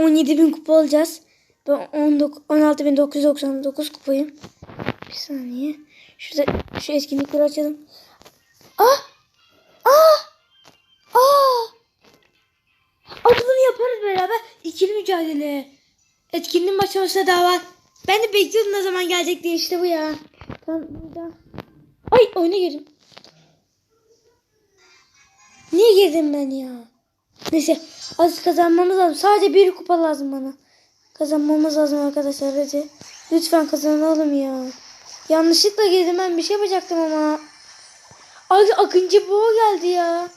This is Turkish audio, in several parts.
17.000 kupa alacağız. Ben 19 16.999 kupayım. Bir saniye. Şurada şu etkinlikleri açalım. Ah! Ah! Ah! Bunu yaparız beraber. İkili mücadele. Etkinliğin başlamasına daha var. Ben de bekliyordum ne zaman gelecek diye işte bu ya. Tamam burada. Ay oyuna girdim. Niye girdim ben ya? Neyse az kazanmamız lazım. Sadece bir kupa lazım bana. Kazanmamız lazım arkadaşlar hadi. Lütfen kazanalım ya. Yanlışlıkla girdim ben bir şey yapacaktım ama. Ay Akıncı Boğa geldi ya.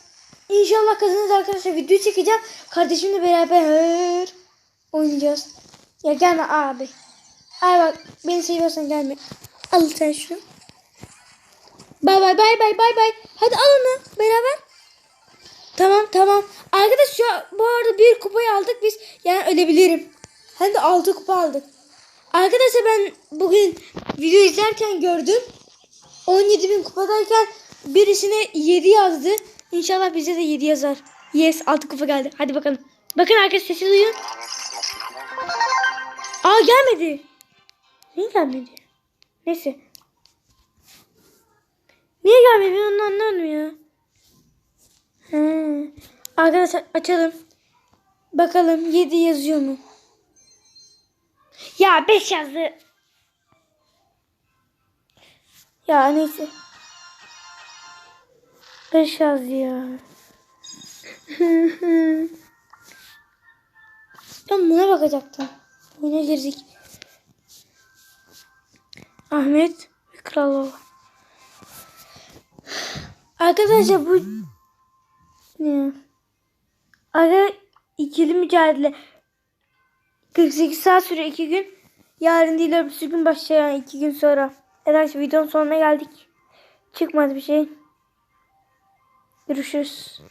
İnşallah kazanırız arkadaşlar. Video çekeceğim. Kardeşimle beraber oynayacağız. Ya gelme abi. Ay bak beni seviyorsan gelme. Al sen şunu. Bay bay bay bay bay bay. Hadi al onu beraber. Tamam tamam. Arkadaş an- bu arada bir kupayı aldık biz. Yani ölebilirim. Hem de altı kupa aldık. Arkadaşlar ben bugün video izlerken gördüm. 17 bin kupadayken birisine 7 yazdı. İnşallah bize de 7 yazar. Yes 6 kupa geldi. Hadi bakalım. Bakın arkadaşlar sesi duyun. Aa gelmedi. Niye gelmedi? Neyse. Niye gelmedi ben onu ya. He. Arkadaşlar açalım. Bakalım 7 yazıyor mu? Ya 5 yazdı. Ya neyse. 5 yazdı ya. ben buna bakacaktım. Buna girdik. Ahmet Kralova. Arkadaşlar bu ne? Ara ikili mücadele 48 saat süre 2 gün. Yarın değil öbürsü gün başlayan 2 gün sonra. Evet videonun sonuna geldik. Çıkmadı bir şey. Görüşürüz.